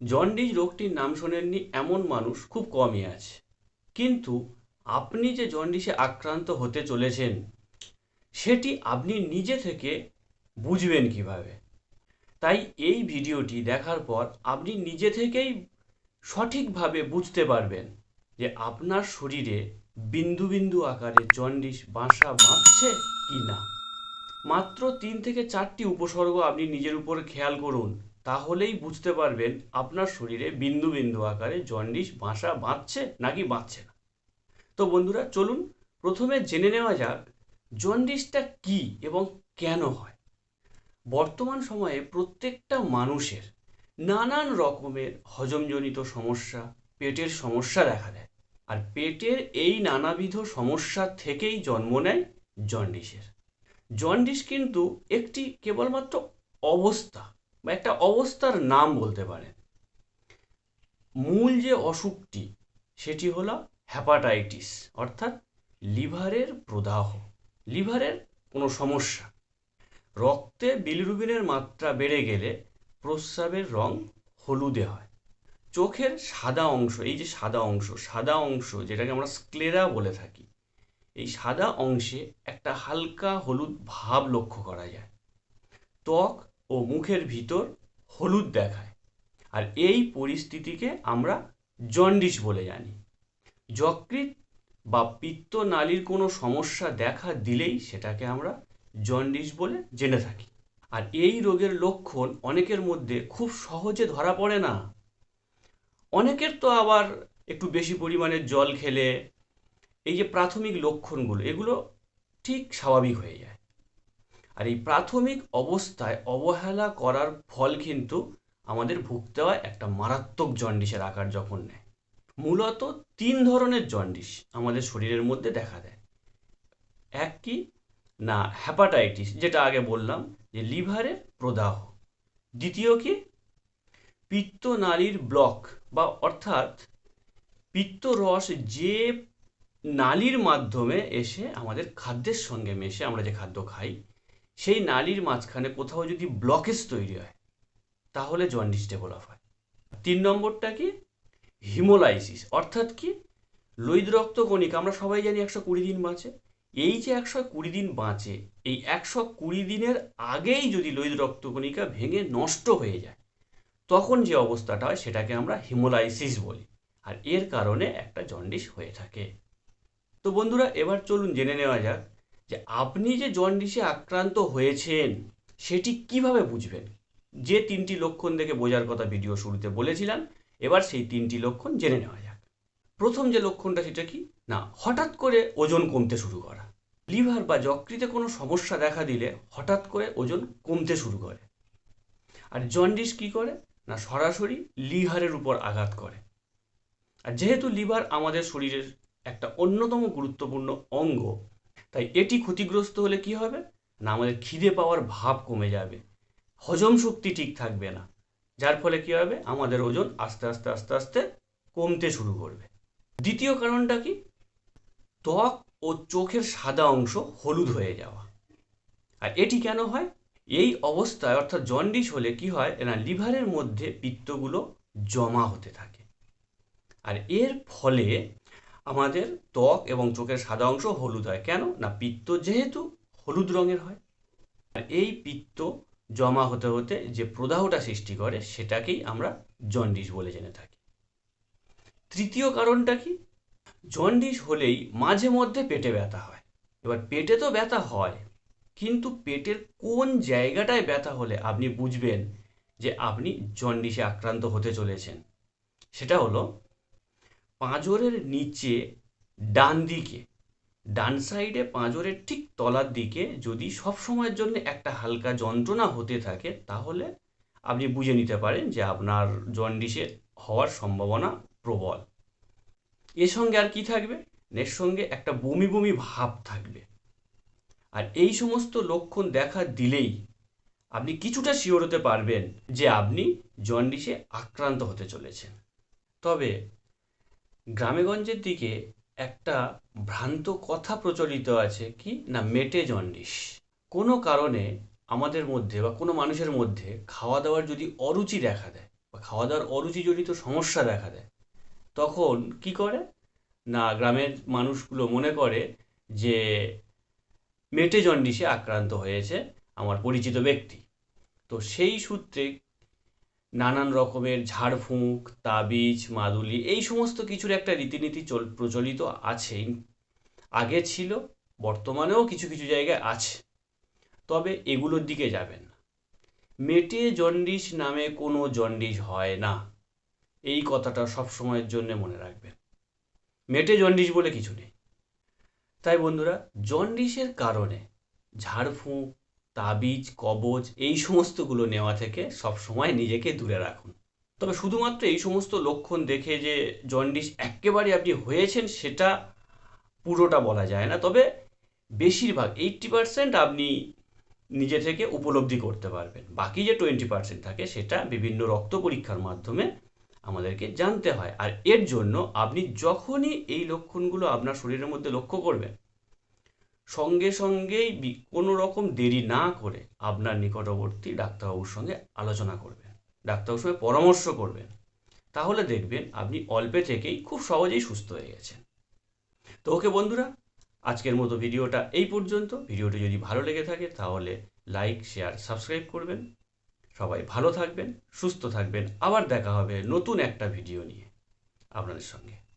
Jaundice রোগটির নাম শোনেননি এমন মানুষ খুব কমই আছে। কিন্তু আপনি যে জন্ডিসে আক্রান্ত হতে চলেছেন, সেটি আপনি নিজে থেকে বুঝবেন কীভাবে। তাই এই ভিডিওটি দেখার পর আপনি নিজে থেকেই সঠিকভাবে বুঝতে পারবেন যে আপনার শরীরে বিন্দু বিন্দু আকারে জন্ডিস, বাসা বাঁধছে কি না মাত্র তিন থেকে চারটি উপসর্গ আপনি নিজের উপর খেয়াল করুন। তাহলেই বুঝতে পারবেন আপনার শরীরে বিন্দু বিন্দু আকারে জন্ডিস, বাসা বাঁধছে নাকি বাঁধছে না। তো বন্ধুরা, চলুন প্রথমে জেনে নেওয়া যাক জন্ডিসটা কি এবং কেন হয়। বর্তমান সময়ে প্রত্যেকটা মানুষের নানান রকমের হজমজনিত সমস্যা, পেটের সমস্যা দেখা দেয়। আর পেটের এই নানাবিধ সমস্যা থেকেই জন্ম নেয় জন্ডিসের। জন্ডিস কিন্তু একটি কেবলমাত্র অবস্থা বা একটা অবস্থার নাম বলতে পারেন মূল যে অসুখটি, সেটি হলো হ্যাপাটাইটিস অর্থাৎ লিভারের প্রদাহ। লিভারের কোনো সমস্যা। রক্তে বিলিরুবিনের মাত্রা বেড়ে গেলে প্রস্রাবের রং হলুদে হয়। চোখের সাদা অংশ, এই যে সাদা অংশ সাদা অংশ যেটাকে আমরা স্ক্লেরা বলে থাকি, এই সাদা অংশে একটা হালকা হলুদ ভাব লক্ষ্য করা যায়। ত্বক ও মুখের ভিতর হলুদ দেখায়। আর এই পরিস্থিতিকে আমরা জন্ডিস বলে জানি। যকৃৎ বা পিত্তনালীর কোনো সমস্যা দেখা দিলেই সেটাকে আমরা জন্ডিস বলে জেনে থাকি। আর এই রোগের লক্ষণ অনেকের মধ্যে খুব সহজে ধরা পড়ে না। অনেকের তো আবার একটু বেশি পরিমাণে জল খেলে, এই যে প্রাথমিক লক্ষণগুলো, এগুলো ঠিক স্বাভাবিক হয়ে যায়। আর এই প্রাথমিক অবস্থায় অবহেলা করার ফল কিন্তু আমাদের ভুগতে হয় একটা মারাত্মক জন্ডিসের আকার যখন নেয়। মূলত তিন ধরনের জন্ডিস আমাদের শরীরের মধ্যে দেখা দেয়। এক কি? না হ্যাপাটাইটিস যেটা আগে বললাম, যে লিভারের প্রদাহ। দ্বিতীয় কি? পিত্তনালীর ব্লক বা অর্থাৎ পিত্তরস যে নালীর মাধ্যমে এসে আমাদের খাদ্যের সঙ্গে মেশে আমরা যে খাদ্য খাই সেই নালীর মাঝখানে কোথাও যদি ব্লকেজ তৈরি হয়, তাহলে জন্ডিস ডেভেলপ হয়। তিন নম্বরটা কি? হিমোলাইসিস। অর্থাৎ কি? লোহিত রক্ত কণিকা, আমরা সবাই জানি একশো কুড়ি দিন বাঁচে। এই যে একশো কুড়ি দিন বাঁচে, এই একশো কুড়ি দিনের আগেই যদি লোহিত রক্তকণিকা ভেঙে নষ্ট হয়ে যায়, তখন যে অবস্থাটা হয় সেটাকে আমরা হিমোলাইসিস বলি। আর এর কারণে একটা জন্ডিস হয়ে থাকে। তো বন্ধুরা, এবার চলুন জেনে নেওয়া যাক যে আপনি যে জন্ডিসে আক্রান্ত হয়েছেন, সেটি কীভাবে বুঝবেন? যে তিনটি লক্ষণ দেখে বোঝার কথা ভিডিও শুরুতে বলেছিলাম, এবার সেই তিনটি লক্ষণ জেনে নেওয়া যাক। প্রথম যে লক্ষণটা, সেটা কি? না, হঠাৎ করে ওজন কমতে শুরু করা। লিভার বা যকৃতে কোনো সমস্যা দেখা দিলে হঠাৎ করে ওজন কমতে শুরু করে। আর জন্ডিস কি করে? না, সরাসরি লিভারের উপর আঘাত করে। আর যেহেতু লিভার আমাদের শরীরের একটা অন্যতম গুরুত্বপূর্ণ অঙ্গ তাই এটি ক্ষতিগ্রস্ত হলে কি হবে? না, আমাদের খিদে পাওয়ার ভাব কমে যাবে। হজম শক্তি ঠিক থাকবে না। যার ফলে কী হবে? আমাদের ওজন আস্তে আস্তে আস্তে আস্তে কমতে শুরু করবে। দ্বিতীয় কারণটা কি? ত্বক ও চোখের সাদা অংশ হলুদ হয়ে যাওয়া। আর এটি কেন হয়? এই অবস্থায় অর্থাৎ জন্ডিস হলে কি হয়? না লিভারের মধ্যে পিত্তগুলো জমা হতে থাকে। আর এর ফলে আমাদের ত্বক এবং চোখের সাদা অংশ হলুদ হয়। কেন? না, পিত্ত যেহেতু হলুদ রঙের হয়। আর এই পিত্ত জমা হতে হতে যে প্রদাহটা সৃষ্টি করে, সেটাকেই আমরা জন্ডিস বলে জেনে থাকি। তৃতীয় কারণটা কি? জন্ডিস হলেই মাঝে মধ্যে পেটে ব্যথা হয়। এবার পেটে তো ব্যথা হয়, কিন্তু পেটের কোন জায়গাটায় ব্যথা হলে আপনি বুঝবেন যে আপনি জন্ডিসে আক্রান্ত হতে চলেছেন? সেটা হলো পাঁজরের নিচে ডান দিকে, ডান সাইডে পাঁজরের ঠিক তলার দিকে যদি সব সময়ের জন্য একটা হালকা যন্ত্রণা হতে থাকে, তাহলে আপনি বুঝে নিতে পারেন যে আপনার জন্ডিসে হওয়ার সম্ভাবনা প্রবল। এর সঙ্গে আর কি থাকবে? এর সঙ্গে একটা বমি বমি ভাব থাকবে। আর এই সমস্ত লক্ষণ দেখা দিলেই আপনি কিছুটা শিওর হতে পারবেন যে আপনি জন্ডিসে আক্রান্ত হতে চলেছেন। তবে গ্রামেগঞ্জের দিকে একটা ভ্রান্ত কথা প্রচলিত আছে কি? না, মেটে জন্ডিস। কোনো কারণে আমাদের মধ্যে বা কোনো মানুষের মধ্যে খাওয়া দাওয়ার যদি অরুচি দেখা দেয় বা খাওয়া দাওয়ার অরুচি অরুচিজনিত সমস্যা দেখা দেয়, তখন কি করে? না, গ্রামের মানুষগুলো মনে করে যে মেটে জন্ডিসে আক্রান্ত হয়েছে আমার পরিচিত ব্যক্তি। তো সেই সূত্রে নানান রকমের ঝাড়ফুঁক, তাবিজ, মাদুলি, এই সমস্ত কিছুর একটা রীতিনীতি চল, প্রচলিত আছেই আগে ছিল, বর্তমানেও কিছু কিছু জায়গায় আছে। তবে এগুলোর দিকে যাবেন না। মেটে জন্ডিস নামে কোনো জন্ডিস হয় না। এই কথাটা সব সময়ের জন্য মনে রাখবেন। মেটে জন্ডিস বলে কিছু নেই। তাই বন্ধুরা, জন্ডিসের কারণে ঝাড়ফুঁক তাবিজ কবজ এই সমস্তগুলো নেওয়া থেকে সব সময় নিজেকে দূরে রাখুন। তবে শুধুমাত্র এই সমস্ত লক্ষণ দেখে যে জন্ডিস একেবারে আপনি হয়েছেন সেটা পুরোটা বলা যায় না। তবে বেশিরভাগ এইট্টি পারসেন্ট আপনি নিজে থেকে উপলব্ধি করতে পারবেন। বাকি যে টোয়েন্টি পার্সেন্ট থাকে সেটা বিভিন্ন রক্ত পরীক্ষার মাধ্যমে আমাদেরকে জানতে হয়। আর এর জন্য আপনি যখনই এই লক্ষণগুলো আপনার শরীরের মধ্যে লক্ষ্য করবেন সঙ্গে সঙ্গেই কোনো রকম দেরি না করে আপনার নিকটবর্তী ডাক্তারবাবুর সঙ্গে আলোচনা করবেন। ডাক্তারবাবুর সঙ্গে পরামর্শ করবেন। তাহলে দেখবেন আপনি অল্পে থেকেই খুব সহজেই সুস্থ হয়ে গেছেন। তো ওকে বন্ধুরা, আজকের মতো ভিডিওটা এই পর্যন্ত। ভিডিওটি যদি ভালো লেগে থাকে তাহলে লাইক, শেয়ার, সাবস্ক্রাইব করবেন। সবাই ভালো থাকবেন, সুস্থ থাকবেন। আবার দেখা হবে নতুন একটা ভিডিও নিয়ে আপনাদের সঙ্গে।